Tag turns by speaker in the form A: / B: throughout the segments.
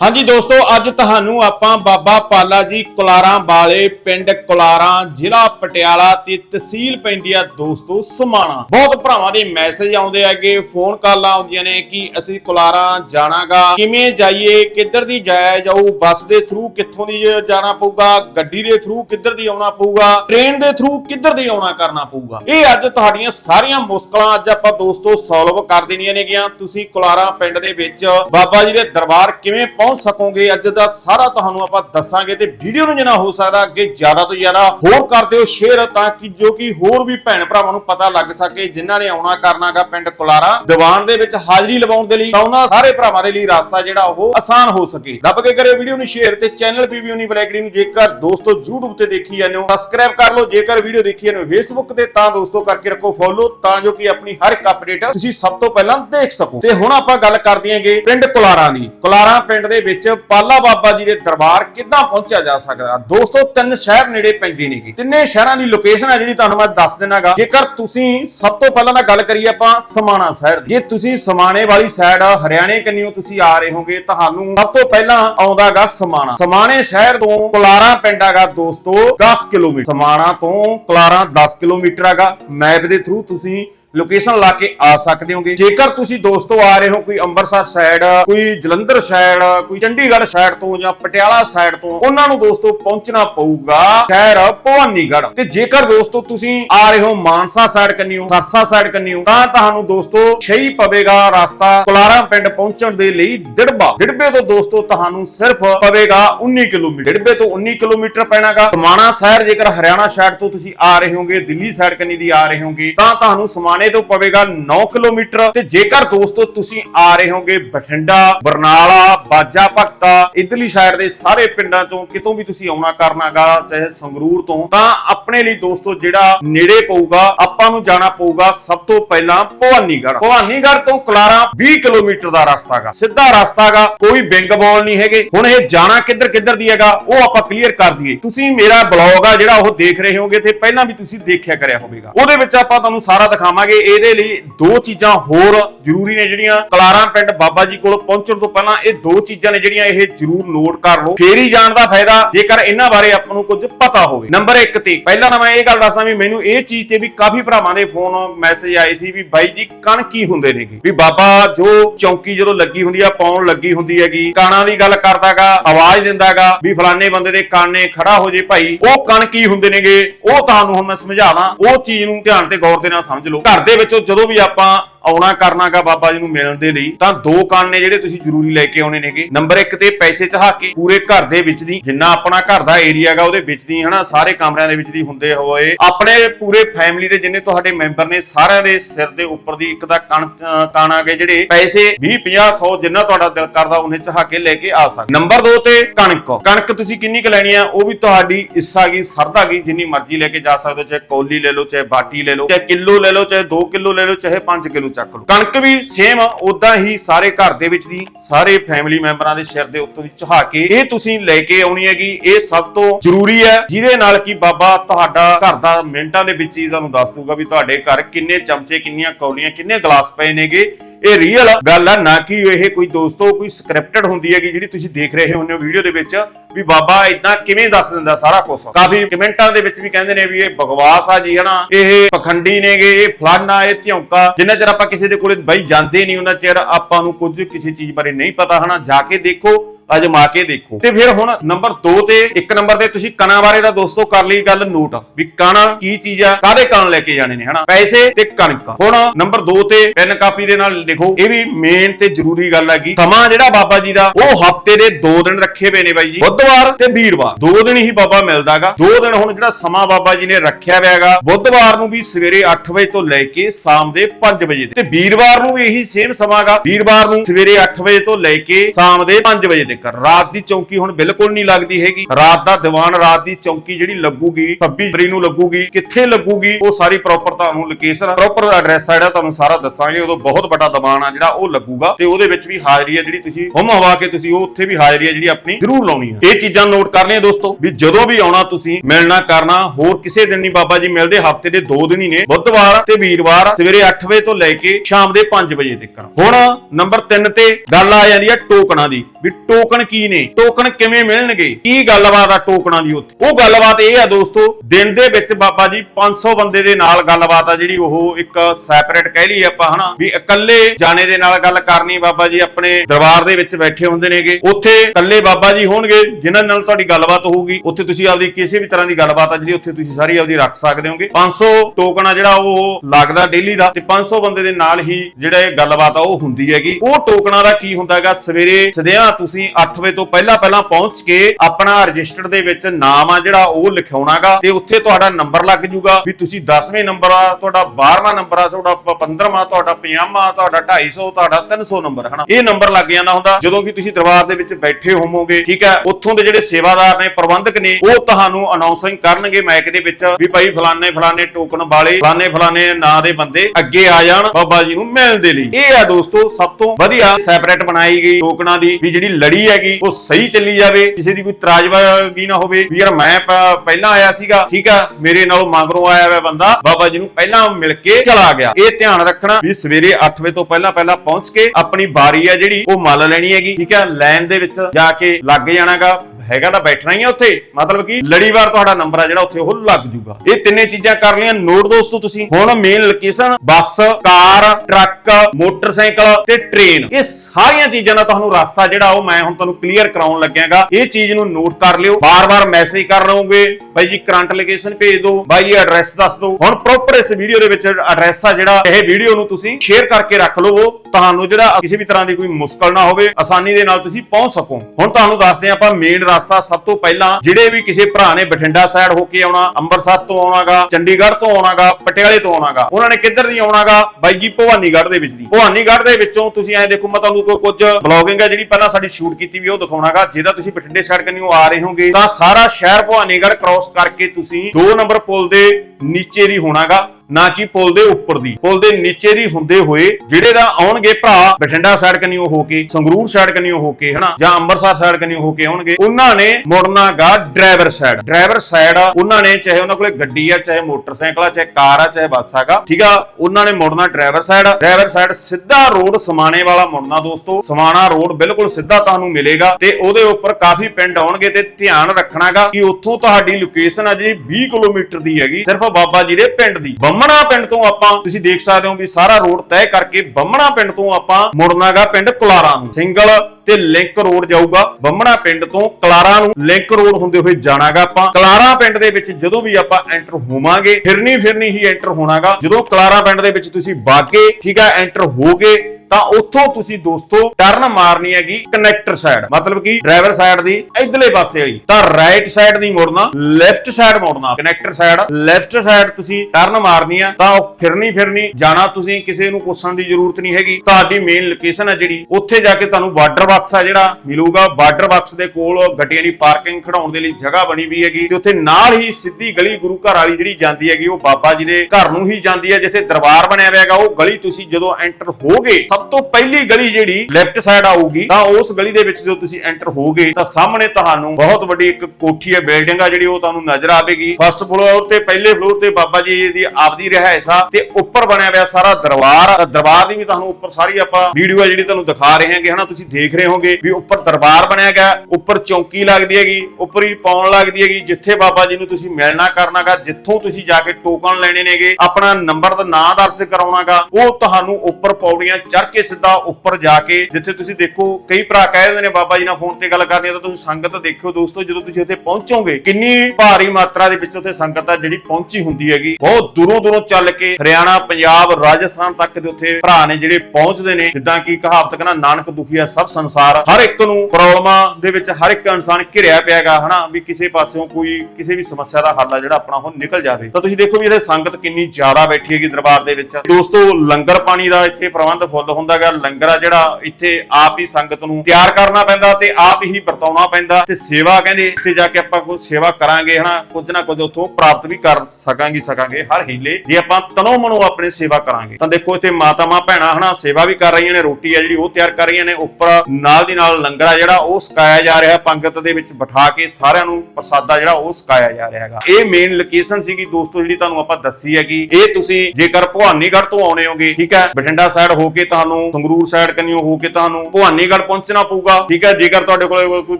A: ਹਾਂਜੀ ਦੋਸਤੋ, ਅੱਜ ਤੁਹਾਨੂੰ ਆਪਾਂ ਬਾਬਾ ਪਾਲਾ ਜੀ ਕੁਲਾਰਾਂ ਵਾਲੇ ਪਿੰਡ ਕੁਲਾਰਾਂ ਜ਼ਿਲ੍ਹਾ ਪਟਿਆਲਾ ਤੇ ਤਹਿਸੀਲ ਪੈਂਦੀ ਆ ਦੋਸਤੋ ਸਮਾਣਾ। ਬਹੁਤ ਭਰਾਵਾਂ ਦੇ ਮੈਸੇਜ ਆਉਂਦੇ ਆਗੇ ਫੋਨ ਕਾਲਾਂ ਆਉਂਦੀਆਂ ਨੇ ਕਿ ਅਸੀਂ ਕੁਲਾਰਾਂ ਜਾਣਾਗਾ, ਕਿਵੇਂ ਜਾਈਏ, ਕਿੱਧਰ ਦੀ ਜਾਇਆ ਜਾਊ, ਬੱਸ ਦੇ ਥਰੂ ਕਿੱਥੋਂ ਦੀ ਜਾਣਾ ਪਊਗਾ, ਗੱਡੀ ਦੇ ਥਰੂ ਕਿੱਧਰ ਦੀ ਆਉਣਾ ਪਊਗਾ ਟ੍ਰੇਨ ਦੇ ਥਰੂ ਕਿੱਧਰ ਦੀ ਆਉਣਾ ਕਰਨਾ ਪਊਗਾ। ਇਹ ਅੱਜ ਤੁਹਾਡੀਆਂ ਸਾਰੀਆਂ ਮੁਸ਼ਕਲਾਂ ਅੱਜ ਆਪਾਂ ਦੋਸਤੋ ਸੋਲਵ ਕਰ ਦੇਣੀਆਂ ਨੇਗੀਆਂ। ਤੁਸੀਂ ਕੁਲਾਰਾਂ ਪਿੰਡ ਦੇ ਵਿੱਚ ਬਾਬਾ ਜੀ ਦੇ ਦਰਬਾਰ ਕਿਵੇਂ ਪਹੁੰਚ ਸਕੋਗੇ, ਅੱਜ ਦਾ ਸਾਰਾ ਤੁਹਾਨੂੰ ਆਪਾਂ ਦੱਸਾਂਗੇ ਤੇ ਵੀਡੀਓ ਨੂੰ ਜਿੰਨਾ ਹੋ ਸਕਦਾ, ਅੱਗੇ ਜ਼ਿਆਦਾ ਤੋਂ ਜ਼ਿਆਦਾ ਹੋਰ ਕਰ ਦਿਓ ਸ਼ੇਅਰ ਤਾਂ ਕਿ ਜੋ ਕਿ ਹੋਰ ਵੀ ਭੈਣ ਭਰਾਵਾਂ ਨੂੰ ਪਤਾ ਲੱਗ ਸਕੇ, ਜਿਨ੍ਹਾਂ ਨੇ ਆਉਣਾ ਕਰਨਾਗਾ ਪਿੰਡ ਕੁਲਾਰਾ। ਦੀਵਾਨ ਦੇ ਵਿੱਚ ਹਾਜ਼ਰੀ ਲਵਾਉਣ ਦੇ ਲਈ ਤਾਂ ਉਹਨਾਂ ਸਾਰੇ ਭਰਾਵਾਂ ਦੇ ਲਈ ਰਸਤਾ ਜਿਹੜਾ ਉਹ ਆਸਾਨ ਹੋ ਸਕੇ। ਦੱਬ ਕੇ ਕਰਿਓ ਵੀਡੀਓ ਨੂੰ ਸ਼ੇਅਰ ਤੇ ਚੈਨਲ ਪੀਵੀ ਉਨੀ ਬਲੈਕਰੀ ਨੂੰ ਜੇਕਰ ਦੋਸਤੋ YouTube ਤੇ ਦੇਖੀ ਜਾਂਦੇ ਹੋ ਸਬਸਕ੍ਰਾਈਬ ਕਰ ਲਓ। ਜੇਕਰ ਵੀਡੀਓ ਦੇਖੀ ਜਾਂਦੇ ਹੋ Facebook ਤੇ, ਤਾਂ ਦੋਸਤੋ ਕਰਕੇ ਰੱਖੋ ਫੋਲੋ ਤਾਂ ਜੋ ਕਿ ਆਪਣੀ ਹਰ ਇੱਕ ਅਪਡੇਟ ਤੁਸੀਂ ਸਭ ਤੋਂ ਪਹਿਲਾਂ ਦੇਖ ਸਕੋ। ਤੇ ਹੁਣ ਆਪਾਂ ਗੱਲ ਕਰ ਦਿਆਂਗੇ ਪਿੰਡ ਕੁਲਾਰਾਂ ਦੀ। ਕੁਲਾਰਾਂ ਪਿੰਡ ਦੇ ਵਿੱਚ ਪਾਲਾ ਬਾਬਾ ਜੀ ਦੇ ਦਰਬਾਰ ਕਿੱਦਾਂ ਪਹੁੰਚਿਆ ਜਾ ਸਕਦਾ? ਦੋਸਤੋ, ਤਿੰਨ ਸ਼ਹਿਰ ਨੇੜੇ ਪੈਂਦੇ ਨੇਗੇ ਤਿੰਨੇ ਸ਼ਹਿਰਾਂ ਦੀ ਲੋਕੇਸ਼ਨ ਹੈ ਜਿਹੜੀ ਤੁਹਾਨੂੰ ਮੈਂ ਦੱਸ ਦੇਣਾਗਾ ਜੇਕਰ ਤੁਸੀਂ ਸਭ ਤੋਂ ਪਹਿਲਾਂ ਤਾਂ ਗੱਲ ਕਰੀਏ ਆਪਾਂ ਸਮਾਣਾ ਸ਼ਹਿਰ ਦੀ। ਜੇ ਤੁਸੀਂ ਸਮਾਣੇ ਵਾਲੀ ਸਾਈਡ ਹਰਿਆਣੇ ਕੰਨਿਓ ਤੁਸੀਂ ਆ ਰਹੇ ਹੋਗੇ, ਤੁਹਾਨੂੰ ਸਭ ਤੋਂ ਪਹਿਲਾਂ ਆਉਂਦਾਗਾ ਸਮਾਣਾ। ਸਮਾਣੇ ਸ਼ਹਿਰ ਤੋਂ ਕੁਲਾਰਾਂ ਪਿੰਡ ਹੈਗਾ ਦੋਸਤੋ 10 ਕਿਲੋਮੀਟਰ ਸਮਾਣਾ ਤੋਂ ਕੁਲਾਰਾਂ 10 ਕਿਲੋਮੀਟਰ ਹੈਗਾ ਮੈਪ ਦੇ ਥਰੂ ਤੁਸੀਂ ਲੋਕੇਸ਼ਨ ਲਾ ਕੇ ਆ ਸਕਦੇ ਹੋਗੇ। ਜੇਕਰ ਤੁਸੀਂ ਦੋਸਤੋ ਆ ਰਹੇ ਹੋ ਕੋਈ ਅੰਮ੍ਰਿਤਸਰ ਸਾਈਡ, ਕੋਈ ਜਲੰਧਰ ਸਾਈਡ, ਕੋਈ ਚੰਡੀਗੜ੍ਹ ਸਾਈਡ ਤੋਂ ਜਾਂ ਪਟਿਆਲਾ ਸਾਈਡ ਤੋਂ, ਉਹਨਾਂ ਨੂੰ ਦੋਸਤੋ ਪਹੁੰਚਣਾ ਪਊਗਾ ਸ਼ਹਿਰ ਭਵਾਨੀਗੜ੍ਹ। ਤੇ ਜੇਕਰ ਦੋਸਤੋ ਤੁਸੀਂ ਆ ਰਹੇ ਹੋ ਮਾਨਸਾ ਸਾਈਡ ਕੰਨਿਓ ਸਰਸਾ ਸਾਈਡ ਕੰਨਿਓ ਤਾਂ ਤੁਹਾਨੂੰ ਦੋਸਤੋ ਸ਼ਹੀ ਪਵੇਗਾ ਰਸਤਾ ਕੁਲਾਰਾ ਪਿੰਡ ਪਹੁੰਚਣ ਦੇ ਲਈ ਡਿੜਬਾ। ਡਿੜਬੇ ਤੋਂ ਦੋਸਤੋ ਤੁਹਾਨੂੰ ਸਿਰਫ ਪਵੇਗਾ 19 ਕਿਲੋਮੀਟਰ ਡਿੜਬੇ ਤੋਂ 19 ਕਿਲੋਮੀਟਰ ਪੈਣਾਗਾ। ਸਮਾਣਾ ਸ਼ਹਿਰ ਜੇਕਰ ਹਰਿਆਣਾ ਸਾਈਡ ਤੋਂ ਤੁਸੀਂ ਆ ਰਹੇ ਹੋਗੇ, ਦਿੱਲੀ ਸਾਈਡ ਕੰਨੀ ਦੀ ਆ ਰਹੇ ਹੋਗੇ, ਤਾਂ ਤੁਹਾਨੂੰ ਸਮਾਣੇ ਤੋਂ ਪਵੇਗਾ 9 ਕਿਲੋਮੀਟਰ। ਤੇ ਜੇਕਰ ਦੋਸਤੋ ਤੁਸੀਂ ਆ ਰਹੇ ਹੋਗੇ ਬਠਿੰਡਾ, ਬਰਨਾਲਾ, ਬਾਜਾ ਭਗਤਾ, ਇਧਰਲੀ ਸਾਈਡ ਦੇ ਸਾਰੇ ਪਿੰਡਾਂ ਤੋਂ, ਕਿਤੋਂ ਵੀ ਤੁਸੀਂ ਆਉਣਾ ਕਰਨਾਗਾ ਚਾਹੇ ਸੰਗਰੂਰ ਤੋਂ, ਤਾਂ ਆਪਣੇ ਲਈ ਦੋਸਤੋ ਜਿਹੜਾ ਨੇੜੇ ਪਊਗਾ, ਆਪਾਂ ਨੂੰ ਜਾਣਾ ਪਊਗਾ ਸਭ ਤੋਂ ਪਹਿਲਾਂ ਭਵਾਨੀਗੜ੍ਹ। ਭਵਾਨੀਗੜ੍ਹ ਤੋਂ ਕਲਾਰਾ 20 ਕਿਲੋਮੀਟਰ ਦਾ ਰਸਤਾਗਾ ਸਿੱਧਾ ਰਸਤਾਗਾ ਕੋਈ ਬਿੰਗ ਬੋਲ ਨਹੀਂ ਹੈਗੇ। ਹੁਣ ਇਹ ਜਾਣਾ ਕਿੱਧਰ ਕਿੱਧਰ ਦੀ ਹੈਗਾ, ਉਹ ਆਪਾਂ ਕਲੀਅਰ ਕਰ ਦਈਏ। ਤੁਸੀਂ ਮੇਰਾ ਬਲੌਗ ਆ, ਜਿਹੜਾ ਉਹ ਦੇਖ ਰਹੇ ਹੋਗੇ ਤੇ ਪਹਿਲਾਂ ਵੀ ਤੁਸੀਂ ਦੇਖਿਆ ਕਰਿਆ ਹੋਵੇਗਾ। ਉਹਦੇ ਵਿੱਚ ਆਪਾਂ ਤੁਹਾਨੂੰ ਸਾਰਾ ਦਿਖਾਵਾਂਗੇ। ਇਹਦੇ ਲਈ ਦੋ ਚੀਜ਼ਾਂ ਹੋਰ ਜ਼ਰੂਰੀ ਨੇ ਜਿਹੜੀਆਂ। ਕਲਾਰਾਂ ਪਿੰਡ ਬਾਬਾ ਜੀ ਕੋਲ ਪਹੁੰਚਣ ਤੋਂ ਪਹਿਲਾਂ ਇਹ ਦੋ ਚੀਜ਼ਾਂ ਨੇ ਜਿਹੜੀਆਂ ਇਹ ਜ਼ਰੂਰ ਨੋਟ ਕਰ ਲਓ। ਫੇਰ ਹੀ ਜਾਣ ਦਾ ਫਾਇਦਾ, ਜੇਕਰ ਇਹਨਾਂ ਬਾਰੇ ਆਪਾਂ ਨੂੰ ਕੁਝ ਪਤਾ ਹੋਵੇ। ਨੰਬਰ 1 ਤੇ ਪਹਿਲਾਂ ਤਾਂ ਮੈਂ ਇਹ ਗੱਲ ਦੱਸਦਾ ਵੀ ਮੈਨੂੰ ਇਹ ਚੀਜ਼ ਤੇ ਵੀ ਕਾਫੀ ਭਰਾਵਾਂ ਦੇ ਫੋਨ ਮੈਸੇਜ ਆਏ ਸੀ ਵੀ ਬਾਈ ਜੀ ਕਣ ਕੀ ਹੁੰਦੇ ਨੇਗੇ? ਵੀ ਬਾਬਾ ਜੋ ਚੌਂਕੀ ਜਦੋਂ ਲੱਗੀ ਹੁੰਦੀ ਆ, ਪਾਉਣ ਲੱਗੀ ਹੁੰਦੀ ਹੈਗੀ, ਕਾਣਾ ਦੀ ਗੱਲ ਕਰਦਾਗਾ, ਆਵਾਜ਼ ਦਿੰਦਾਗਾ ਵੀ ਫਲਾਣੇ ਬੰਦੇ ਦੇ ਕਾਨੇ ਖੜਾ ਹੋ ਜੇ ਭਾਈ, ਉਹ ਕਣ ਕੀ ਹੁੰਦੇ ਨੇਗੇ? ਉਹ ਤੁਹਾਨੂੰ ਹੁਣ ਮੈਂ ਸਮਝਾਵਾਂ ਉਹ ਚੀਜ਼ ਨੂੰ ਧਿਆਨ ਤੇ ਗੌਰ ਦੇ ਨਾਲ ਸਮਝ ਲਓ। ਘਰ ਦੇ ਵਿੱਚੋਂ ਜਦੋਂ ਵੀ ਆਪਾਂ ਆਉਣਾ ਕਰਨਾਗਾ ਬਾਬਾ ਜੀ ਨੂੰ ਮਿਲਣ ਦੇ ਲਈ, ਤਾਂ ਦੋ ਕੰਨ ਨੇ ਜਿਹੜੇ ਤੁਸੀਂ ਜ਼ਰੂਰੀ ਲੈ ਕੇ ਆਉਣੇ ਨੇਗੇ। ਨੰਬਰ 1 ਤੇ ਪੈਸੇ ਚਾਹ ਕੇ ਪੂਰੇ ਘਰ ਦੇ ਵਿੱਚ ਦੀ, ਜਿੰਨਾ ਆਪਣਾ ਘਰ ਦਾ ਏਰੀਆ ਹੈਗਾ ਉਹਦੇ ਵਿੱਚ ਦੀ, ਹਨਾ, ਸਾਰੇ ਕਮਰਿਆਂ ਦੇ ਵਿੱਚ ਦੀ ਹੁੰਦੇ ਹੋਏ ਆਪਣੇ ਪੂਰੇ ਫੈਮਿਲੀ ਦੇ ਜਿੰਨੇ ਤੁਹਾਡੇ ਮੈਂਬਰ ਨੇ, ਸਾਰਿਆਂ ਦੇ ਸਿਰ ਦੇ ਉੱਪਰ ਦੀ ਇੱਕ ਦਾ ਕਣ, ਅਹ ਕਾਣਾਗੇ ਜਿਹੜੇ ਪੈਸੇ 20 50 100 ਜਿੰਨਾ ਤੁਹਾਡਾ ਦਿਲ ਕਰਦਾ ਉਹਨੇ ਚਹਾ ਕੇ ਲੈ ਕੇ ਆ ਸਕਦੇ। ਨੰਬਰ 2 ਤੇ ਕਣਕ। ਕਣਕ ਤੁਸੀਂ ਕਿੰਨੀ ਕੁ ਲੈਣੀ ਆ, ਉਹ ਵੀ ਤੁਹਾਡੀ ਇੱਛਾ ਗਈ ਸਰਦਾ ਗਈ, ਜਿੰਨੀ ਮਰਜ਼ੀ ਲੈ ਕੇ ਜਾ ਸਕਦੇ ਹੋ, ਚਾਹੇ ਕੌਲੀ ਲੈ ਲਓ, ਚਾਹੇ ਬਾਟੀ ਲੈ ਲਓ, ਚਾਹੇ ਕਿਲੋ ਲੈ ਲਓ, ਚਾਹੇ 2 ਕਿਲੋ ਲੈ ਲਓ, ਚਾਹੇ 5 ਕਿਲੋ ਚੱਕ ਲਓ। ਕਣਕ ਵੀ ਸੇਮ ਉਦਾਂ ਹੀ ਸਾਰੇ ਘਰ ਦੇ ਵਿੱਚ ਦੀ, ਸਾਰੇ ਫੈਮਿਲੀ ਮੈਂਬਰਾਂ ਦੇ ਸਿਰ ਦੇ ਉੱਤੋਂ ਦੀ ਚਹਾ ਕੇ ਇਹ ਤੁਸੀਂ ਲੈ ਕੇ ਆਉਣੀ ਹੈਗੀ, ਇਹ ਸਭ ਤੋਂ ਜ਼ਰੂਰੀ ਹੈ, ਜਿਹਦੇ ਨਾਲ ਕਿ ਬਾਬਾ ਤੁਹਾਡਾ ਘਰ ਦਾ ਮਿੰਟਾਂ ਦੇ ਵਿੱਚ ਹੀ ਤੁਹਾਨੂੰ ਦੱਸ ਦੂਗਾ ਵੀ ਤੁਹਾਡੇ ਘਰ ਕਿੰਨੇ ਚਮਚੇ, ਕਿੰਨੀਆਂ ਕੌਲੀਆਂ, ਕਿੰਨੇ ਗਲਾਸ ਪਏ ਨੇਗੇ। ਇਹ ਰੀਅਲ ਗੱਲ ਆ, ਨਾ ਕਿ ਇਹ ਕੋਈ ਦੋਸਤੋ, ਕੋਈ ਸਕ੍ਰਿਪਟਡ ਹੁੰਦੀ ਹੈਗੀ ਜਿਹੜੀ ਤੁਸੀਂ ਦੇਖ ਰਹੇ ਹੋ ਵੀਡੀਓ ਦੇ ਵਿੱਚ, ਵੀ ਬਾਬਾ ਇਦਾਂ ਕਿਵੇਂ ਦੱਸ ਦਿੰਦਾ ਸਾਰਾ ਕੁਝ ਕਾਫੀ ਕਮੈਂਟਾਂ ਦੇ ਵਿੱਚ ਵੀ ਕਹਿੰਦੇ ਨੇ ਵੀ ਇਹ ਬਕਵਾਸ ਆ ਜੀ, ਹਨਾ? ਇਹ ਪਖੰਡੀ ਨੇਗੇ, ਇਹ ਫਲਾਨਾ, ਇਹ ਧਿਉਂਕਾ। ਜਿੰਨਾ ਚਿਰ ਆਪਾਂ ਕਿਸੇ ਦੇ ਕੋਲੇ ਬਾਈ ਜਾਂਦੇ ਨਹੀਂ, ਉਹਨਾਂ ਚਿਰ ਆਪਾਂ ਨੂੰ ਕੁਝ ਕਿਸੇ ਚੀਜ਼ ਬਾਰੇ ਨਹੀਂ ਪਤਾ, ਹਨਾ? ਜਾ ਕੇ ਦੇਖੋ ਅਜਮਾ ਕੇ ਦੇਖੋ। ਤੇ ਫਿਰ ਹੁਣ ਨੰਬਰ 2 ਤੇ ਇੱਕ ਨੰਬਰ ਤੇ ਤੁਸੀਂ ਕਣਾ ਬਾਰੇ ਦਾ ਦੋਸਤੋ ਕਰ ਲਈ ਗੱਲ ਨੋਟ, ਵੀ ਕਣਾ ਕੀ ਚੀਜ਼ ਆ ਕਾਦੇ ਕਣ ਲੈ ਕੇ ਜਾਣੇ ਨੇ, ਹਨਾ? ਪੈਸੇ ਤੇ ਕਣਕ। ਹੁਣ ਨੰਬਰ 2 ਤੇ ਪੈਨ ਕਾਪੀ ਦੇ ਨਾਲ ਲਿਖੋ ਇਹ ਵੀ ਮੇਨ ਤੇ ਜ਼ਰੂਰੀ ਗੱਲ ਹੈਗੀ। ਸਮਾਂ ਜਿਹੜਾ ਬਾਬਾ ਜੀ ਦਾ, ਉਹ ਹਫ਼ਤੇ ਦੇ 2 ਦਿਨ ਰੱਖੇ ਪਏ ਨੇ ਬਾਈ ਜੀ। ਬੁੱਧਵਾਰ ਤੇ ਵੀਰਵਾਰ, ਦੋ ਦਿਨ ਹੀ ਬਾਬਾ ਮਿਲਦਾਗਾ। ਦੋ ਦਿਨ ਹੁਣ ਜਿਹੜਾ ਸਮਾਂ ਬਾਬਾ ਜੀ ਨੇ ਰੱਖਿਆ ਹੋਇਆਗਾ ਬੁੱਧਵਾਰ ਨੂੰ ਵੀ ਸਵੇਰੇ 8 ਵਜੇ ਤੋਂ ਲੈ ਕੇ ਸ਼ਾਮ ਦੇ 5 ਵਜੇ ਤੇ ਵੀਰਵਾਰ ਨੂੰ ਵੀ ਇਹੀ ਸੇਮ ਸਮਾਂਗਾ ਵੀਰਵਾਰ ਨੂੰ ਸਵੇਰੇ 8 ਵਜੇ ਤੋਂ ਲੈ ਕੇ ਸ਼ਾਮ ਦੇ 5 ਵਜੇ ਤੱਕ। ਰਾਤ ਦੀ ਚੌਂਕੀ ਹੁਣ ਬਿਲਕੁਲ ਨਹੀਂ ਲੱਗਦੀ ਹੈਗੀ, ਰਾਤ ਦਾ ਦੀਵਾਨ, ਰਾਤ ਦੀ ਚੌਂਕੀ ਜਿਹੜੀ ਲੱਗੂਗੀ 26 ਫਰਵਰੀ ਨੂੰ ਲੱਗੂਗੀ, ਕਿੱਥੇ ਲੱਗੂਗੀ, ਉਹ ਸਾਰੀ ਪ੍ਰੋਪਰ ਤੁਹਾਨੂੰ ਲੋਕੇਸ਼ਨ ਪ੍ਰੋਪਰ ਐਡਰੈਸ ਜਿਹੜਾ ਤੁਹਾਨੂੰ ਸਾਰਾ ਦੱਸਾਂਗੇ, ਉਦੋਂ ਬਹੁਤ ਵੱਡਾ ਦੀਵਾਨ ਆ ਜਿਹੜਾ ਉਹ ਲੱਗੂਗਾ ਤੇ ਉਹਦੇ ਵਿੱਚ ਵੀ ਹਾਜ਼ਰੀ ਆ ਜਿਹੜੀ ਤੁਸੀਂ ਹੁਮ ਹਵਾ ਕੇ ਤੁਸੀਂ ਉਹ ਉੱਥੇ ਵੀ ਹਾਜ਼ਰੀ ਆ ਜਿਹੜੀ ਆਪਣੀ ਜ਼ਰੂਰ ਲਾਉਣੀ ਹੈ ਇਹ ਚੀਜ਼ਾਂ ਨੋਟ ਕਰ ਲਿਆ ਦੋਸਤੋ ਵੀ ਜਦੋਂ ਵੀ ਆਉਣਾ ਤੁਸੀਂ, ਮਿਲਣਾ, ਕਰਨਾ, ਹੋਰ ਕਿਸੇ ਦਿਨ ਨਹੀਂ ਬਾਬਾ ਜੀ, ਮਿਲਦੇ ਹਫ਼ਤੇ ਦੇ 2 ਦਿਨ ਹੀ ਨੇ, ਬੁੱਧਵਾਰ ਤੇ ਵੀਰਵਾਰ, ਸਵੇਰੇ 8 ਵਜੇ ਤੋਂ ਲੈ ਕੇ ਸ਼ਾਮ ਦੇ 5 ਵਜੇ ਤੱਕ। ਹੁਣ ਨੰਬਰ 3 ਤੇ ਗੱਲ ਆ ਜਾਂਦੀ ਹੈ ਟੋਕਣਾ ਦੀ, ਵੀ ਟੋਕ ਟੋਕਨ ਕੀ ਨੇ? ਟੋਕਨ ਕਿਵੇਂ ਮਿਲਣਗੇ? ਕੀ ਗੱਲਬਾਤ ਆ ਟੋਕਨਾਂ ਦੀ ਉੱਥੇ? ਉਹ ਗੱਲਬਾਤ ਇਹ ਆ ਦੋਸਤੋ, ਦਿਨ ਦੇ ਵਿੱਚ ਬਾਬਾ ਜੀ 500 ਬੰਦੇ ਦੇ ਨਾਲ ਗੱਲਬਾਤ ਆ ਜਿਹੜੀ ਉਹ ਇੱਕ ਸੈਪਰੇਟ ਕਹਿ ਲਈ ਆਪਾਂ, ਹਨਾ? ਵੀ ਇਕੱਲੇ ਜਾਣੇ ਦੇ ਨਾਲ ਗੱਲ ਕਰਨੀ ਬਾਬਾ ਜੀ ਆਪਣੇ ਦਰਬਾਰ ਦੇ ਵਿੱਚ ਬੈਠੇ ਹੁੰਦੇ ਨੇਗੇ। ਉੱਥੇ ਇਕੱਲੇ ਬਾਬਾ ਜੀ ਹੋਣਗੇ, ਜਿਨ੍ਹਾਂ ਨਾਲ ਤੁਹਾਡੀ ਗੱਲਬਾਤ ਹੋਊਗੀ। ਉੱਥੇ ਤੁਸੀਂ ਆਪਦੀ ਕਿਸੇ ਵੀ ਤਰ੍ਹਾਂ ਦੀ ਗੱਲਬਾਤ ਆ ਜਿਹੜੀ ਉੱਥੇ ਤੁਸੀਂ ਸਾਰੀ ਆਪਦੀ ਰੱਖ ਸਕਦੇ ਹੋਗੇ। 500 ਟੋਕਨ ਆ ਜਿਹੜਾ ਉਹ ਲੱਗਦਾ ਡੇਲੀ ਦਾ ਤੇ 500 ਬੰਦੇ ਦੇ ਨਾਲ ਹੀ ਜਿਹੜਾ ਇਹ ਗੱਲਬਾਤ ਆ ਉਹ ਹੁੰਦੀ ਹੈਗੀ। ਉਹ ਟੋਕਨਾਂ ਦਾ ਕੀ ਹੁੰਦਾ ਹੈਗਾ? ਸਵੇਰੇ ਸਦਿਆਂ ਤੁਸੀਂ 8 ਵਜੇ ਤੋਂ ਪਹਿਲਾਂ ਪਹਿਲਾਂ ਪਹੁੰਚ ਕੇ ਆਪਣਾ ਰਜਿਸਟਰ ਦੇ ਵਿੱਚ ਨਾਮ ਆ ਜਿਹੜਾ ਉਹ ਲਿਖਾਉਣਾਗਾ ਤੇ ਉੱਥੇ ਤੁਹਾਡਾ ਨੰਬਰ ਲੱਗ ਜੂਗਾ ਵੀ ਤੁਸੀਂ 10ਵੇਂ ਨੰਬਰ ਆ, ਤੁਹਾਡਾ 12ਵਾਂ ਨੰਬਰ ਆ, ਤੁਹਾਡਾ 15ਵਾਂ ਤੁਹਾਡਾ 50ਵਾਂ ਤੁਹਾਡਾ 250 ਤੁਹਾਡਾ 300 ਨੰਬਰ, ਹਨਾ? ਇਹ ਨੰਬਰ ਲੱਗ ਜਾਂਦਾ ਹੁੰਦਾ, ਜਦੋਂ ਕਿ ਤੁਸੀਂ ਦਰਬਾਰ ਦੇ ਵਿੱਚ ਬੈਠੇ ਹੋਵੋਗੇ, ਠੀਕ ਹੈ? ਉੱਥੋਂ ਦੇ ਜਿਹੜੇ ਸੇਵਾਦਾਰ ਨੇ, ਪ੍ਰਬੰਧਕ ਨੇ, ਉਹ ਤੁਹਾਨੂੰ ਅਨਾਉਂਸਿੰਗ ਕਰਨਗੇ ਮਾਈਕ ਦੇ ਵਿੱਚ ਵੀ ਭਾਈ ਫਲਾਣੇ ਫਲਾਣੇ ਟੋਕਨ ਵਾਲੇ, ਫਲਾਣੇ ਫਲਾਣੇ ਨਾਂ ਦੇ ਬੰਦੇ ਅੱਗੇ ਆ ਜਾਣ, ਬਾਬਾ ਜੀ ਨੂੰ ਮਿਲਣ ਦੇ ਲਈ। ਇਹ ਆ ਦੋਸਤੋ, ਸਭ ਤੋਂ ਵਧੀਆ ਸੈਪਰੇਟ ਬਣਾਈ ਗਈ ਟੋਕਨਾਂ ਦੀ ਵੀ ਜਿਹੜੀ ਲੜੀ ਹੈਗੀ ਉਹ ਸਹੀ ਚੱਲੀ ਜਾਵੇ, ਕਿਸੇ ਦੀ ਕੋਈ ਤਰਾਜਬਾਗੀ ਨਾ ਹੋਵੇ, ਵੀ ਯਾਰ ਮੈਂ ਪਹਿਲਾਂ ਆਇਆ ਸੀਗਾ, ਠੀਕ ਆ, ਮੇਰੇ ਨਾਲੋਂ ਮਗਰੋਂ ਆਇਆ ਹੋਇਆ ਬੰਦਾ, ਬਾਬਾ ਜੀ ਨੂੰ ਪਹਿਲਾਂ ਮਿਲ ਕੇ ਚਲਾ ਗਿਆ। ਇਹ ਧਿਆਨ ਰੱਖਣਾ ਵੀ ਸਵੇਰੇ 8 ਵਜੇ ਤੋਂ ਪਹਿਲਾਂ ਪਹਿਲਾਂ ਪਹੁੰਚ ਕੇ ਆਪਣੀ ਬਾਰੀ ਆ ਜਿਹੜੀ, ਉਹ ਮੰਨ ਲੈਣੀ ਹੈਗੀ, ਠੀਕ ਆ ਲਾਈਨ ਦੇ ਵਿੱਚ ਜਾ ਕੇ ਲੱਗ ਜਾਣਾਗਾ, ਹੈਗਾ ਤਾਂ ਬੈਠਣਾ ਹੀ ਆ ਉੱਥੇ, ਮਤਲਬ ਕਿ ਲੜੀਵਾਰ ਤੁਹਾਡਾ ਨੰਬਰ ਆ ਜਿਹੜਾ ਉੱਥੇ ਉਹ ਲੱਗ ਜੂਗਾ। ਇਹ ਤਿੰਨੇ ਚੀਜ਼ਾਂ ਕਰ ਲਈਆਂ, ਨੋਟ ਦੋਸਤੋ ਤੁਸੀਂ, ਹੁਣ main location bus, car, truck, motorcycle ਤੇ ਟ੍ਰੇਨ ਇਹ ਸਾਰੀਆਂ ਚੀਜ਼ਾਂ ਦਾ ਤੁਹਾਨੂੰ ਰਸਤਾ ਜਿਹੜਾ ਉਹ ਮੈਂ ਹੁਣ ਤੁਹਾਨੂੰ ਕਲੀਅਰ ਕਰਾਉਣ ਲੱਗਿਆਗਾ। ਇਹ ਚੀਜ਼ ਨੂੰ ਨੋਟ ਕਰ ਲਿਓ। ਬਾਰ-ਬਾਰ ਮੈਸੇਜ ਕਰ ਰਹੋਗੇ। ਬਾਈ ਜੀ ਕਰੰਟ ਲੋਕੇਸ਼ਨ ਭੇਜ ਦਿਓ। ਬਾਈ ਜੀ ਐਡਰੈਸ ਦੱਸ ਦਿਓ। ਹੁਣ ਪ੍ਰੋਪਰ ਇਸ ਵੀਡੀਓ ਦੇ ਵਿੱਚ ਐਡਰੈਸ ਆ ਜਿਹੜਾ, ਇਹ ਵੀਡੀਓ ਨੂੰ ਤੁਸੀਂ ਸ਼ੇਅਰ ਕਰਕੇ ਰੱਖ ਲਵੋ ਤੁਹਾਨੂੰ ਜਿਹੜਾ ਕਿਸੇ ਵੀ ਤਰ੍ਹਾਂ ਦੀ ਕੋਈ ਮੁਸ਼ਕਲ ਨਾ ਹੋਵੇ, ਆਸਾਨੀ ਦੇ ਨਾਲ ਤੁਸੀਂ ਪਹੁੰਚ ਸਕੋ। ਹੁਣ ਤੁਹਾਨੂੰ ਦੱਸਦੇ ਹਾਂ ਆਪਾਂ ਮੇਨ ਰਸਤਾ ਸਭ ਤੋਂ ਪਹਿਲਾਂ ਜਿਹੜੇ ਵੀ ਕਿਸੇ ਭਰਾ ਨੇ ਬਠਿੰਡਾ ਸਾਈਡ ਹੋ ਕੇ ਆਉਣਾ, ਅੰਮ੍ਰਿਤਸਰ ਤੋਂ ਆਉਣਾਗਾ, ਚੰਡੀਗੜ੍ਹ ਤੋਂ ਆਉਣਾਗਾ, ਪਟਿਆਲੇ ਤੋਂ ਆਉਣਾਗਾ, ਉਹਨਾਂ ਨੇ ਕਿੱਧਰ ਦੀ ਆਉਣਾਗਾ? ਬਾਈ ਜੀ, ਭਵਾਨੀਗੜ੍ਹ ਦੇ ਵਿੱਚ ਦੀ। ਭਵਾਨੀਗੜ੍ਹ ਦੇ ਵਿੱਚੋਂ ਤੁਸੀਂ ਐ ਦੇਖੋ, ਮੈਂ ਤੁਹਾਨੂੰ ਕੁਝ ਬਲੌਗਿੰਗ ਹੈ ਜਿਹੜੀ ਪਹਿਲਾਂ ਸਾਡੀ ਸ਼ੂਟ ਕੀਤੀ ਵੀ ਉਹ ਦਿਖਾਉਣਾਗਾ, ਜਿਹਦਾ ਤੁਸੀਂ ਬਠਿੰਡੇ ਸਾਈਡ ਕੰਨਿਓ ਆ ਰਹੇ ਹੋਗੇ, ਤਾਂ ਸਾਰਾ ਸ਼ਹਿਰ ਭਵਾਨੀਗੜ੍ਹ ਕ੍ਰਾਸ ਕਰਕੇ ਤੁਸੀਂ 2 ਨੰਬਰ ਪੁਲ ਦੇ ਨੀਚੇ ਦੀ ਹੋਣਾਗਾ। ਨਾ ਕਿ ਪੁਲ ਦੇ ਉੱਪਰ ਦੀ। ਪੁਲ ਦੇ ਨੀਚੇ ਦੀ ਹੁੰਦੇ ਹੋਏ ਜਿਹੜੇ ਦਾ ਆਉਣਗੇ ਭਰਾ, ਬਠਿੰਡਾ ਸਾਈਡ ਕੰਨਿਓ ਹੋ ਕੇ, ਸੰਗਰੂਰ ਸਾਈਡ ਕੰਨਿਓ ਹੋ ਕੇ, ਹਨਾ? ਜਾਂ ਅੰਮ੍ਰਿਤਸਰ ਸਾਈਡ ਕੰਨਿਓ ਹੋ ਕੇ ਆਉਣਗੇ, ਉਹਨਾਂ ਨੇ ਮੁੜਨਾਗਾ ਡਰਾਈਵਰ ਸਾਈਡ। ਡਰਾਈਵਰ ਸਾਈਡ ਉਹਨਾਂ ਨੇ ਚਾਹੇ ਉਹਨਾਂ ਕੋਲੇ ਗੱਡੀ ਆ, ਚਾਹੇ ਮੋਟਰਸਾਈਕਲ ਆ, ਚਾਹੇ ਕਾਰ ਆ, ਚਾਹੇ ਬੱਸ ਆਗਾ ਠੀਕ ਆ? ਉਹਨਾਂ ਨੇ ਮੁੜਨਾ ਡਰਾਈਵਰ ਸਾਈਡ ਡਰਾਈਵਰ ਸਾਈਡ ਸਿੱਧਾ ਰੋਡ ਸਮਾਣੇ ਵਾਲਾ ਮੁੜਨਾ ਦੋਸਤੋ, ਸਮਾਣਾ ਰੋਡ ਬਿਲਕੁਲ ਸਿੱਧਾ ਤੁਹਾਨੂੰ ਮਿਲੇਗਾ ਤੇ ਉਹਦੇ ਉੱਪਰ ਕਾਫੀ ਪਿੰਡ ਆਉਣਗੇ ਤੇ ਧਿਆਨ ਰੱਖਣਾਗਾ ਕਿ ਉੱਥੋਂ ਤੁਹਾਡੀ ਲੋਕੇਸ਼ਨ ਆ ਜਿਹੜੀ 20 ਕਿਲੋਮੀਟਰ ਦੀ ਹੈਗੀ, ਸਿਰਫ ਬਾਬਾ ਜੀ ਦੇ ਪਿੰਡ ਦੀ। ਬੰਮਣਾ ਪਿੰਡ ਤੋਂ ਆਪਾਂ, ਤੁਸੀਂ ਦੇਖ ਸਕਦੇ ਹੋ ਵੀ ਸਾਰਾ ਰੋਡ ਤੈਅ ਕਰਕੇ ਬੰਮਣਾ ਪਿੰਡ ਤੋਂ ਆਪਾਂ ਮੁੜਨਾਗਾ ਪਿੰਡ ਕੁਲਾਰਾ ਨੂੰ। ਸਿੰਗਲ ਤੇ ਲਿੰਕ ਰੋਡ ਜਾਊਗਾ। ਬੰਮਣਾ ਪਿੰਡ ਤੋਂ ਕਲਾਰਾ ਨੂੰ ਲਿੰਕ ਰੋਡ ਹੁੰਦੇ ਹੋਏ ਜਾਣਾਗਾ ਆਪਾਂ। ਕਲਾਰਾ ਪਿੰਡ ਦੇ ਵਿੱਚ ਜਦੋਂ ਵੀ ਆਪਾਂ ਐਂਟਰ ਹੋਵਾਂਗੇ ਫਿਰਨੀ ਫਿਰਨੀ ਹੀ ਐਂਟਰ ਹੋਣਾਗਾ ਜਦੋਂ ਕਲਾਰਾ ਪਿੰਡ ਦੇ ਵਿੱਚ ਤੁਸੀਂ ਬਾਗੇ ਠੀਕ ਆ ਐਂਟਰ ਹੋਗੇ ਤਾਂ ਉੱਥੋਂ ਤੁਸੀਂ ਦੋਸਤੋ ਟਰਨ ਮਾਰਨੀ ਹੈਗੀ ਕਨੈਕਟਰ ਸਾਈਡ ਮਤਲਬ ਕਿ ਡਰਾਈਵਰ ਸਾਈਡ ਦੀ ਇਧਰਲੇ ਪਾਸੇ ਵਾਲੀ। ਤਾਂ ਰਾਈਟ ਸਾਈਡ ਦੀ ਮੁੜਨਾ ਲੈਫਟ ਸਾਈਡ ਮੁੜਨਾ। ਕਨੈਕਟਰ ਸਾਈਡ ਲੈਫਟ ਸਾਈਡ ਤੁਸੀਂ ਟਰਨ ਮਾਰਨੀ ਆ, ਤਾਂ ਉਹ ਫਿਰਨੀ ਫਿਰਨੀ, ਜਾਣਾ ਤੁਸੀਂ ਕਿਸੇ ਨੂੰ ਪੁੱਛਣ ਦੀ ਜ਼ਰੂਰਤ ਨਹੀਂ ਹੈਗੀ। ਤੁਹਾਡੀ ਮੇਨ ਲੋਕੇਸ਼ਨ ਹੈ ਜਿਹੜੀ, ਉੱਥੇ ਜਾ ਕੇ ਤੁਹਾਨੂੰ ਬਾਰਡਰ ਬਾਕਸ ਆ ਜਿਹੜਾ ਮਿਲੂਗਾ। ਬਾਰਡਰ ਬਾਕਸ ਦੇ ਕੋਲ ਗੱਡੀਆਂ ਦੀ ਪਾਰਕਿੰਗ ਖੜਾਉਣ ਦੇ ਲਈ ਜਗ੍ਹਾ ਬਣੀ ਵੀ ਹੈਗੀ। ਤੇ ਉੱਥੇ ਨਾਲ ਹੀ ਸਿੱਧੀ ਗਲੀ ਗੁਰੂ ਘਰ ਵਾਲੀ ਜਿਹੜੀ ਜਾਂਦੀ ਹੈਗੀ, ਉਹ ਬਾਬਾ ਜੀ ਦੇ ਘਰ ਨੂੰ ਹੀ ਜਾਂਦੀ ਹੈ, ਜਿੱਥੇ ਦਰਬਾਰ ਬਣਿਆ ਹੋਇਆ ਹੈਗਾ। ਉਹ ਗਲੀ ਤੁਸੀਂ ਜਦੋਂ ਐਂਟਰ ਹੋਗੇ ਸਭ ਤੋਂ ਪਹਿਲੀ ਗਲੀ ਜਿਹੜੀ ਲੈਫਟ ਸਾਈਡ ਆਊਗੀ, ਤਾਂ ਉਸ ਗਲੀ ਦੇ ਵਿੱਚ ਜਦੋਂ ਤੁਸੀਂ ਐਂਟਰ ਹੋਗੇ, ਤਾਂ ਸਾਹਮਣੇ ਤੁਹਾਨੂੰ ਬਹੁਤ ਵੱਡੀ ਇੱਕ ਕੋਠੀ ਹੈ ਬਿਲਡਿੰਗ ਆ ਜਿਹੜੀ ਉਹ ਤੁਹਾਨੂੰ ਨਜ਼ਰ ਆਵੇਗੀ। ਫਸਟ ਫਲੋਰ ਤੇ ਪਹਿਲੇ ਫਲੋਰ ਤੇ ਬਾਬਾ ਜੀ ਦੀ ਆਪਦੀ ਰਿਹਾਇਸ਼ ਆ ਤੇ ਉੱਪਰ ਬਣਿਆ ਹੋਇਆ ਸਾਰਾ ਦਰਬਾਰ ਦਰਬਾਰ ਦੀ ਵੀ ਤੁਹਾਨੂੰ ਉੱਪਰ ਸਾਰੀ ਆਪਾਂ ਵੀਡੀਓ ਆ ਜਿਹੜੀ ਤੁਹਾਨੂੰ ਦਿਖਾ ਰਹੇ ਹਾਂਗੇ, ਹਨਾ? ਤੁਸੀਂ ਦੇਖ ਰਹੇ ਹੋਗੇ ਵੀ ਉੱਪਰ ਦਰਬਾਰ ਬਣਿਆ ਗਿਆ, ਉੱਪਰ ਚੌਂਕੀ ਲੱਗਦੀ ਹੈਗੀ, ਉੱਪਰ ਹੀ ਪਾਉਣ ਲੱਗਦੀ ਹੈਗੀ, ਜਿੱਥੇ ਬਾਬਾ ਜੀ ਨੂੰ ਤੁਸੀਂ ਮਿਲਣਾ ਕਰਨਾਗਾ ਜਿੱਥੋਂ ਤੁਸੀਂ ਜਾ ਕੇ ਟੋਕਨ ਲੈਣੇ ਨੇਗੇ, ਆਪਣਾ ਨੰਬਰ ਦਾ ਨਾਂ ਦਰਜ ਕਰਾਉਣਾਗਾ ਉਹ ਤੁਹਾਨੂੰ ਉੱਪਰ ਪੌੜੀਆਂ ਚੜ੍ਹ ਕੇ ਸਿੱਧਾ ਉੱਪਰ ਜਾ ਕੇ, ਜਿੱਥੇ ਤੁਸੀਂ ਦੇਖੋ, ਕਈ ਭਰਾ ਕਹਿ ਦਿੰਦੇ ਨੇ, ਬਾਬਾ ਜੀ ਨਾਲ ਫੋਨ ਤੇ ਗੱਲ ਕਰਨੀ ਆ, ਤਾਂ ਤੁਸੀਂ ਸੰਗਤ ਦੇਖਿਓ ਦੋਸਤੋ, ਜਦੋਂ ਤੁਸੀਂ ਉੱਥੇ ਪਹੁੰਚੋਗੇ, ਕਿੰਨੀ ਭਾਰੀ ਮਾਤਰਾ ਦੇ ਵਿੱਚ ਉੱਥੇ ਸੰਗਤ ਆ ਜਿਹੜੀ ਪਹੁੰਚੀ ਹੁੰਦੀ ਹੈਗੀ, ਬਹੁਤ ਦੂਰੋਂ ਦੂਰੋਂ ਚੱਲ ਕੇ ਹਰਿਆਣਾ, ਪੰਜਾਬ, ਰਾਜਸਥਾਨ ਤੱਕ ਦੇ ਉੱਥੇ ਭਰਾ ਨੇ ਜਿਹੜੇ ਪਹੁੰਚਦੇ ਨੇ, ਜਿੱਦਾਂ ਕਿ ਕਹਾਵਤ ਕਹਿੰਦਾ ਨਾਨਕ ਦੁਖੀਆ ਸਭ ਸੰਸਾਰ, ਹਰ ਇੱਕ ਨੂੰ ਪ੍ਰੋਬਲਮਾਂ ਦੇ ਵਿੱਚ ਹਰ ਇੱਕ ਇਨਸਾਨ ਘਿਰਿਆ ਪਿਆ ਪਿਆਗਾ, ਹਨਾ, ਵੀ ਕਿਸੇ ਪਾਸਿਓਂ ਕੋਈ, ਕਿਸੇ ਵੀ ਸਮੱਸਿਆ ਦਾ ਹੱਲ ਆ ਜਿਹੜਾ ਆਪਣਾ ਉਹ ਨਿਕਲ ਜਾਵੇ। ਤਾਂ ਤੁਸੀਂ ਦੇਖੋ ਵੀ ਇਹਦੇ ਸੰਗਤ ਕਿੰਨੀ ਜ਼ਿਆਦਾ ਬੈਠੀ ਹੈਗੀ ਦਰਬਾਰ ਦੇ ਵਿੱਚ। ਦੋਸਤੋ, ਲੰਗਰ ਪਾਣੀ ਦਾ ਇੱਥੇ ਪ੍ਰਬੰਧ ਫੁੱਲ ਹੁੰਦਾਗਾ। ਲੰਗਰ ਆ ਜਿਹੜਾ ਇੱਥੇ ਆਪ ਹੀ ਸੰਗਤ ਨੂੰ ਤਿਆਰ ਕਰਨਾ ਪੈਂਦਾ ਤੇ ਆਪ ਹੀ ਵਰਤਾਉਣਾ ਪੈਂਦਾ ਤੇ ਸੇਵਾ ਕਹਿੰਦੇ ਇੱਥੇ ਜਾ ਕੇ ਆਪਾਂ ਕੋਈ ਸੇਵਾ ਕਰਾਂਗੇ, ਹਨਾ, ਕੁਝ ਨਾ ਕੁਝ ਉੱਥੋਂ ਪ੍ਰਾਪਤ ਵੀ ਕਰ ਸਕਾਂਗੇ ਸਕਾਂਗੇ ਹਰ ਹੀਲੇ। ਜੇ ਆਪਾਂ ਤਨੋ ਮਨੋ ਆਪਣੇ ਸੇਵਾ ਕਰਾਂਗੇ, ਤਾਂ ਦੇਖੋ ਇੱਥੇ ਮਾਤਾਵਾਂ ਭੈਣਾਂ, ਹਨਾ, ਸੇਵਾ ਵੀ ਕਰ ਰਹੀਆਂ ਨੇ, ਰੋਟੀ ਆ ਜਿਹੜੀ ਉਹ ਤਿਆਰ ਕਰ ਰਹੀਆਂ ਨੇ, ਉੱਪਰ ਨਾਲ ਦੀ ਨਾਲ ਲੰਗਰ ਲੰਗਰ ਜਿਹੜਾ ਉਹ ਸਕਾਇਆ ਜਾ ਰਿਹਾ ਪੰਗਤ ਦੇ ਵਿੱਚ ਬਿਠਾ ਕੇ ਸਾਰਿਆਂ ਨੂੰ ਪ੍ਰਸਾਦਾ ਜਿਹੜਾ ਉਹ ਸਕਾਇਆ ਜਾ ਰਿਹਾ ਹੈਗਾ। ਇਹ ਮੇਨ ਲੋਕੇਸ਼ਨ ਸੀਗੀ ਦੋਸਤੋ, ਜਿਹੜੀ ਤੁਹਾਨੂੰ ਆਪਾਂ ਦੱਸੀ ਹੈਗੀ। ਇਹ ਤੁਸੀਂ ਜੇਕਰ ਭਵਾਨੀਗੜ੍ਹ ਤੋਂ ਆਉਣੇ ਹੋਗੇ, ਠੀਕ ਹੈ, ਬਠਿੰਡਾ ਸਾਈਡ ਹੋ ਕੇ ਤੁਹਾਨੂੰ, ਸੰਗਰੂਰ ਸਾਈਡ ਕੰਨਿਓ ਹੋ ਕੇ ਤੁਹਾਨੂੰ ਭਵਾਨੀਗੜ੍ਹ ਪਹੁੰਚਣਾ ਪਊਗਾ, ਠੀਕ ਹੈ, ਜੇਕਰ ਤੁਹਾਡੇ ਕੋਲੇ ਕੋਈ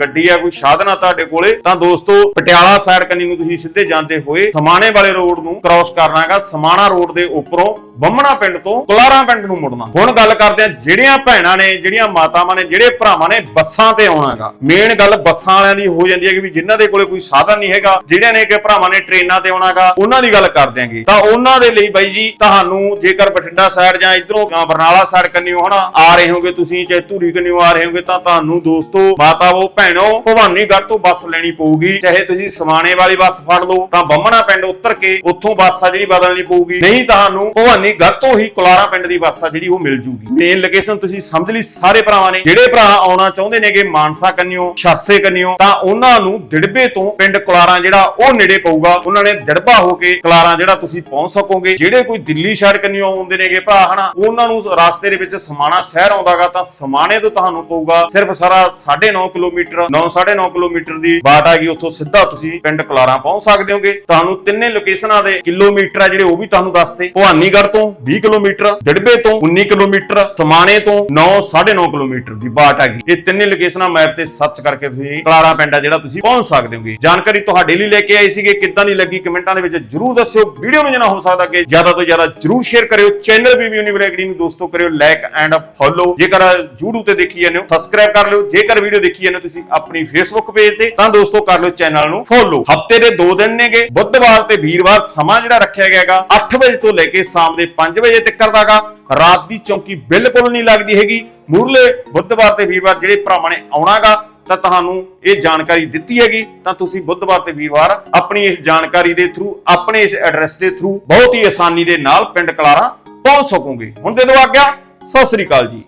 A: ਗੱਡੀ ਹੈ, ਕੋਈ ਸਾਧਨ ਆ ਤੁਹਾਡੇ ਕੋਲੇ, ਤਾਂ ਦੋਸਤੋ ਪਟਿਆਲਾ ਸਾਈਡ ਕਨੀ ਨੂੰ ਤੁਸੀਂ ਸਿੱਧੇ ਜਾਂਦੇ ਹੋਏ ਸਮਾਣੇ ਵਾਲੇ ਰੋਡ ਨੂੰ ਕ੍ਰਾਸ ਕਰਨਾ ਹੈਗਾ। ਸਮਾਣਾ ਰੋਡ ਦੇ ਉੱਪਰੋਂ ਬੰਮਣਾ ਪਿੰਡ ਤੋਂ ਕੁਲਾਰਾ ਪਿੰਡ ਨੂੰ ਮੁੜਨਾ। ਹੁਣ ਗੱਲ ਕਰਦੇ ਆ ਜਿਹੜੀਆਂ ਭੈਣਾਂ ਨੇ, ਜਿਹੜੀਆਂ ਮਾਤਾਵਾਂ ਨੇ, ਜਿਹੜੇ ਭਰਾਵਾਂ ਨੇ ਬੱਸਾਂ ਤੇ ਆਉਣਾਗਾ। ਮੇਨ ਗੱਲ ਬੱਸਾਂ ਵਾਲਿਆਂ ਦੀ ਹੋ ਜਾਂਦੀ ਹੈ ਕਿ ਵੀ ਜਿਨ੍ਹਾਂ ਦੇ ਕੋਲੇ ਕੋਈ ਸਾਧਨ ਨਹੀਂ ਹੈਗਾ, ਜਿਹੜਿਆਂ ਨੇ ਕਿ ਭਰਾਵਾਂ ਨੇ ਟ੍ਰੇਨਾਂ ਤੇ ਆਉਣਾਗਾ, ਉਹਨਾਂ ਦੀ ਗੱਲ ਕਰ ਦਿਆਂਗੇ ਤਾਂ ਉਹਨਾਂ ਦੇ ਲਈ ਬਾਈ ਜੀ, ਤੁਹਾਨੂੰ ਜੇਕਰ ਬਠਿੰਡਾ ਸਾਈਡ ਜਾਂ ਇਧਰੋਂ ਬਰਨਾਲਾ ਸਾਈਡ ਕੰਨਿਓ ਹਨਾ, ਆ ਰਹੇ ਹੋਗੇ ਤੁਸੀਂ, ਚਾਹੇ ਧੂਰੀ ਕੰਨਿਓ ਆ ਰਹੇ ਹੋਗੇ, ਤਾਂ ਤੁਹਾਨੂੰ ਦੋਸਤੋ ਮਾਤਾਵੋ ਭੈਣੋ, ਭਵਾਨੀਗੜ੍ਹ ਤੋਂ ਬੱਸ ਲੈਣੀ ਪਊਗੀ। ਚਾਹੇ ਤੁਸੀਂ ਸਮਾਣੇ ਵਾਲੀ ਬੱਸ ਫੜ ਲਓ, ਤਾਂ ਬੰਮਣਾ ਪਿੰਡ ਉਤਰ ਕੇ ਉੱਥੋਂ ਬੱਸ ਆ ਜਿਹੜੀ ਬਦਲਣੀ ਪਊਗੀ। ਨਹੀਂ ਤੁਹਾਨੂੰ ਭਵਾਨੀਗੜ੍ਹ ਤੋਂ ਹੀ ਕੁਲਾਰਾ ਪਿੰਡ ਦੀ ਬੱਸ ਆ ਜਿਹੜੀ ਉਹ ਮਿਲ ਜੂਗੀ। ਮੇਨ ਲੋਕੇਸ਼ਨ ਤੁਸੀਂ ਸਮਝ ਲਈ ਸਾਰੇ ਭਰਾਵਾਂ ਨੇ। ਜਿਹੜੇ ਭਰਾ ਆਉਣਾ ਚਾਹੁੰਦੇ ਨੇਗੇ ਮਾਨਸਾ ਕੰਨਿਓ, ਛਾਸੇ ਕੰਨਿਓ, ਤਾਂ ਉਹਨਾਂ ਨੂੰ ਦਿੜਬੇ ਤੋਂ ਪਿੰਡ ਕੁਲਾਰਾ ਜਿਹੜਾ ਉਹ ਨੇੜੇ ਪਊਗਾ। ਉਹਨਾਂ ਨੇ ਦਿੜਬਾ ਹੋ ਕੇ ਕੁਲਾਰਾ ਜਿਹੜਾ ਤੁਸੀਂ ਪਹੁੰਚ ਸਕੋਗੇ। ਜਿਹੜੇ ਕੋਈ ਦਿੱਲੀ ਸ਼ਹਿਰ ਕੰਨਿਓ ਆਉਂਦੇ ਨੇਗੇ ਭਰਾ, ਹਨਾ, ਉਹਨਾਂ ਨੂੰ ਰਾਸਤੇ ਦੇ ਵਿੱਚ ਸਮਾਣਾ ਸ਼ਹਿਰ ਆਉਂਦਾਗਾ, ਤਾਂ ਸਮਾਣੇ ਤੋਂ ਤੁਹਾਨੂੰ ਪਊਗਾ। ਸਿਰਫ ਸਾਰਾ 9.5 ਕਿਲੋਮੀਟਰ 9.5 ਕਿਲੋਮੀਟਰ ਦੀ ਬਾਟ ਹੈਗੀ ਉੱਥੋਂ ਸਿੱਧਾ ਤੁਸੀਂ ਪਿੰਡ ਕੁਲਾਰਾ ਪਹੁੰਚ ਸਕਦੇ ਹੋਗੇ। ਤੁਹਾਨੂੰ ਤਿੰਨੇ ਲੋਕੇਸ਼ਨਾਂ ਦੇ ਕਿਲੋਮੀਟਰ ਆ ਜਿਹੜੇ ਉਹ ਵੀ ਤੁਹਾਨੂੰ ਦੱਸਦੇ ਭਵਾਨੀਗੜ੍ਹ ਤੋਂ 20 ਕਿਲੋਮੀਟਰ, ਦਿੜਬੇ ਤੋਂ 19 ਕਿਲੋਮੀਟਰ, ਸਮਾਣੇ ਤੋਂ 9 9.5 ਕਿਲੋਮੀਟਰ ਦੀ ਬਾਟ ਹੈਗੀ ਇਹ ਤਿੰਨੇ ਲੋਕੇਸ਼ਨਾਂ ਮੈਪ ਤੇ ਸਰਚ ਕਰਕੇ ਤੁਸੀਂ ਕੁਲਾਰਾ ਪਿੰਡ ਆ ਜਿਹੜਾ ਤੁਸੀਂ ਪਹੁੰਚ ਸਕਦੇ ਹੋਗੇ। ਜਾਣਕਾਰੀ ਤੁਹਾਡੇ ਲਈ ਲੈ ਕੇ ਆਏ ਸੀਗੇ, ਕਿੱਦਾਂ ਦੀ ਲੱਗੀ ਕਮੈਂਟਾਂ ਦੇ ਵਿੱਚ ਜਰੂਰ ਦੱਸਿਓ। ਵੀਡੀਓ ਨੂੰ ਜਿੰਨਾ ਹੋ ਸਕਦਾ ਕਿ ਜ਼ਿਆਦਾ ਤੋਂ ਜ਼ਿਆਦਾ ਜਰੂਰ ਸ਼ੇਅਰ ਕਰਿਓ। ਚੈਨਲ ਵੀ ਯੂਨੀਵਰਸਿਟੀ ਨੂੰ ਦੋਸਤੋ ਕਰਿਓ ਲਾਈਕ ਐਂਡ ਫੋਲੋ ਜੇਕਰ YouTube ਤੇ ਦੇਖੀ ਜਾਂਦੇ ਹੋ ਸਬਸਕ੍ਰਾਈਬ ਕਰ ਲਿਓ। ਜੇਕਰ ਵੀਡੀਓ ਦੇਖੀ ਜਾਂਦੇ ਹੋ, ਤੁਸੀਂ ਆਪਣੀ Facebook ਪੇਜ ਤੇ, ਤਾਂ ਦੋਸਤੋ ਕਰ ਲਿਓ ਚੈਨਲ ਨੂੰ ਫੋਲੋ ਹਫ਼ਤੇ ਦੇ 2 ਦਿਨ ਨੇਗੇ। ਬੁੱਧਵਾਰ ਤੇ ਵੀਰਵਾਰ ਸਮਾਂ ਜਿਹੜਾ ਰੱਖਿਆ ਗਿਆ ਹੈਗਾ 8 ਵਜੇ ਤੋਂ ਲੈ ਕੇ ਸ਼ਾਮ ਦੇ 5 ਵਜੇ ਤੱਕ ਦਾਗਾ ਰਾਤ ਦੀ ਚੌਂਕੀ ਬਿਲਕੁਲ ਨਹੀਂ ਲੱਗਦੀ ਹੈਗੀ। ਮੂਰਲੇ ਬੁੱਧਵਾਰ ਤੇ ਵੀਰਵਾਰ ਜਿਹੜੇ ਭਰਾਵਾਂ ਨੇ ਆਉਣਾਗਾ, ਤਾਂ ਤੁਹਾਨੂੰ ਇਹ ਜਾਣਕਾਰੀ ਦਿੱਤੀ ਹੈਗੀ, ਤਾਂ ਤੁਸੀਂ ਬੁੱਧਵਾਰ ਤੇ ਵੀਰਵਾਰ ਆਪਣੀ ਇਸ ਜਾਣਕਾਰੀ ਦੇ ਥਰੂ ਆਪਣੇ ਇਸ ਐਡਰੈਸ ਦੇ ਥਰੂ ਬਹੁਤ ਹੀ ਆਸਾਨੀ ਦੇ ਨਾਲ ਪਿੰਡ ਕਲਾਰਾ ਪਹੁੰਚ ਸਕੋਗੇ। ਹੁਣ ਦੇ ਦਿਓ ਆਗਿਆ, ਸਤਿ ਸ੍ਰੀ ਅਕਾਲ ਜੀ।